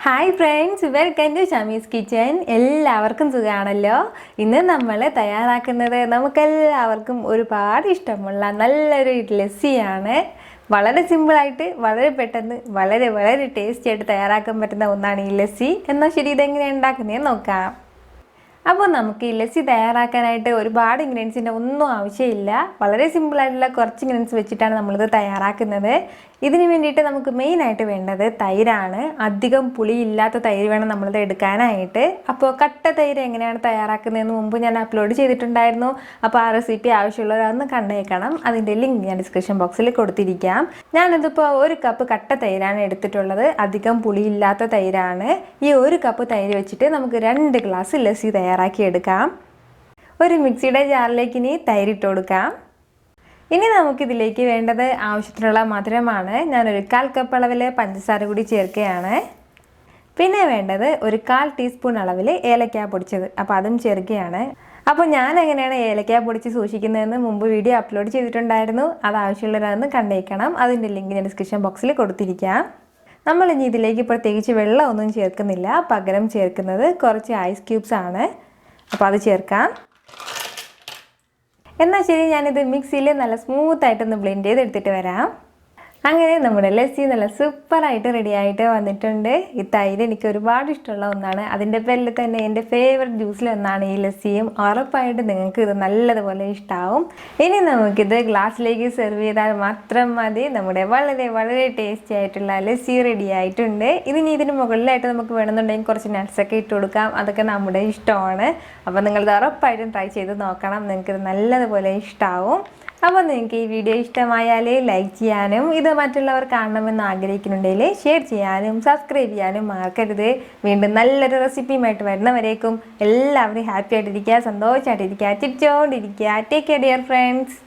Hi friends welcome to Shamee's kitchen എല്ലാവർക്കും സുഖമാണല്ലോ ഇന്ന് നമ്മൾ തയ്യാറാക്കുന്നത് നമുക്കെല്ലാവർക്കും ഒരുപാട് ഇഷ്ടമുള്ള നല്ലൊരു ലസ്സിയാണ് വളരെ സിമ്പിളായിട്ട് വളരെ പെട്ടെന്ന് വളരെ വളരെ ടേസ്റ്റി ആയിട്ട് തയ്യാറാക്കാൻ പറ്റുന്ന ഒന്നാണ് ഈ ലസ്സി എന്നാൽ ശരി ഇതെങ്ങനെയാണ് ഉണ്ടാക്കുന്നതെന്ന് നോക്കാം. അപ്പോൾ നമുക്ക് ഈ ലസ്സി തയ്യാറാക്കാനായിട്ട് ഒരുപാട് ഇൻഗ്രീഡിയൻസിന്റെ ഒന്നും ആവശ്യമില്ല. വളരെ സിമ്പിളായിട്ടുള്ള കുറച്ച് ഇൻഗ്രീഡിയൻസ് വെച്ചിട്ടാണ് നമ്മളിത് തയ്യാറാക്കുന്നത്. ഇതിന് വേണ്ടിയിട്ട് നമുക്ക് മെയിനായിട്ട് വേണ്ടത് തൈരാണ്. അധികം പുളിയില്ലാത്ത തൈര് വേണം നമ്മളിത് എടുക്കാനായിട്ട്. അപ്പോൾ കട്ട തൈര് എങ്ങനെയാണ് തയ്യാറാക്കുന്നതെന്ന് മുമ്പ് ഞാൻ അപ്ലോഡ് ചെയ്തിട്ടുണ്ടായിരുന്നു. അപ്പോൾ ആ റെസിപ്പി ആവശ്യമുള്ളവരൊന്ന് കണ്ടേക്കണം. അതിന്റെ ലിങ്ക് ഞാൻ ഡിസ്ക്രിപ്ഷൻ ബോക്സിൽ കൊടുത്തിരിക്കാം. ഞാനിതിപ്പോൾ ഒരു കപ്പ് കട്ട തൈരാണ് എടുത്തിട്ടുള്ളത്. അധികം പുളിയില്ലാത്ത തൈരാണ്. ഈ ഒരു കപ്പ് തൈര് വെച്ചിട്ട് നമുക്ക് രണ്ട് ഗ്ലാസ് ലസ്സി തയ്യാറാക്കി. എടുക്കാം. ഒരു മിക്സിയുടെ ജാറിലേക്ക് ഇനി തൈരിട്ട് കൊടുക്കാം. ഇനി നമുക്കിതിലേക്ക് വേണ്ടത് ആവശ്യത്തിനുള്ള മധുരമാണ്. ഞാനൊരു കാൽ കപ്പ് അളവിൽ പഞ്ചസാര കൂടി ചേർക്കുകയാണ്. പിന്നെ വേണ്ടത് ഒരു കാൽ ടീസ്പൂൺ അളവിൽ ഏലക്ക പൊടിച്ചത് അപ്പോൾ അതും ചേർക്കുകയാണ്. അപ്പോൾ ഞാൻ എങ്ങനെയാണ് ഏലക്ക പൊടിച്ച് സൂക്ഷിക്കുന്നതെന്ന് മുമ്പ് വീഡിയോ അപ്ലോഡ് ചെയ്തിട്ടുണ്ടായിരുന്നു. അത് ആവശ്യമുള്ളവരാണെന്ന് കണ്ടേക്കണം. അതിന്റെ ലിങ്ക് ഞാൻ ഡിസ്ക്രിപ്ഷൻ ബോക്സിൽ കൊടുത്തിരിക്കാം. നമ്മൾ ഇനി ഇതിലേക്ക് പ്രത്യേകിച്ച് വെള്ളമൊന്നും ചേർക്കുന്നില്ല. പകരം ചേർക്കുന്നത് കുറച്ച് ഐസ് ക്യൂബ്സ് ആണ്. അപ്പോൾ അത് ചേർക്കാം. എന്നാൽ ശരി ഞാനിത് മിക്സിയിൽ നല്ല സ്മൂത്തായിട്ടൊന്ന് ബ്ലെൻഡ് ചെയ്ത് എടുത്തിട്ട് വരാം. അങ്ങനെ നമ്മുടെ ലസ്സി നല്ല സൂപ്പറായിട്ട് റെഡി ആയിട്ട് വന്നിട്ടുണ്ട്. ഈ തൈര് എനിക്ക് ഒരുപാട് ഇഷ്ടമുള്ള ഒന്നാണ്. അതിന്റെ പേരിൽ തന്നെ എന്റെ ഫേവററ്റ് ജ്യൂസിൽ ഒന്നാണ് ഈ ലസ്സിയും. ഉറപ്പായിട്ട് നിങ്ങൾക്ക് ഇത് നല്ലതുപോലെ ഇഷ്ടമാവും ഇനി നമുക്കിത് ഗ്ലാസ്സിലേക്ക് സെർവ് ചെയ്താൽ മാത്രം മതി. നമ്മുടെ വളരെ വളരെ ടേസ്റ്റി ആയിട്ടുള്ള ലസ്സി റെഡി ആയിട്ടുണ്ട്. ഇതിനി ഇതിന് മുകളിലായിട്ട് നമുക്ക് വേണമെന്നുണ്ടെങ്കിൽ കുറച്ച് നട്ട്സൊക്കെ ഇട്ട് കൊടുക്കാം. അതൊക്കെ നമ്മുടെ ഇഷ്ടമാണ്. അപ്പോൾ നിങ്ങളിത് ഉറപ്പായിട്ടും ട്രൈ ചെയ്ത് നോക്കണം. നിങ്ങൾക്കിത് നല്ലതുപോലെ ഇഷ്ടമാവും അപ്പോൾ നിങ്ങൾക്ക് ഈ വീഡിയോ ഇഷ്ടമായാൽ ലൈക്ക് ചെയ്യാനും ഇത് മറ്റുള്ളവർ കാണണമെന്ന് ആഗ്രഹിക്കുന്നുണ്ടെങ്കിൽ ഷെയർ ചെയ്യാനും സബ്സ്ക്രൈബ് ചെയ്യാനും മറക്കരുത്. വീണ്ടും നല്ലൊരു റെസിപ്പിയുമായിട്ട് വരുന്നവരേക്കും എല്ലാവരും ഹാപ്പി ആയിട്ടിരിക്കുക സന്തോഷമായിട്ടിരിക്കുക ചിരിച്ചോണ്ടിരിക്കുക. Take care dear friends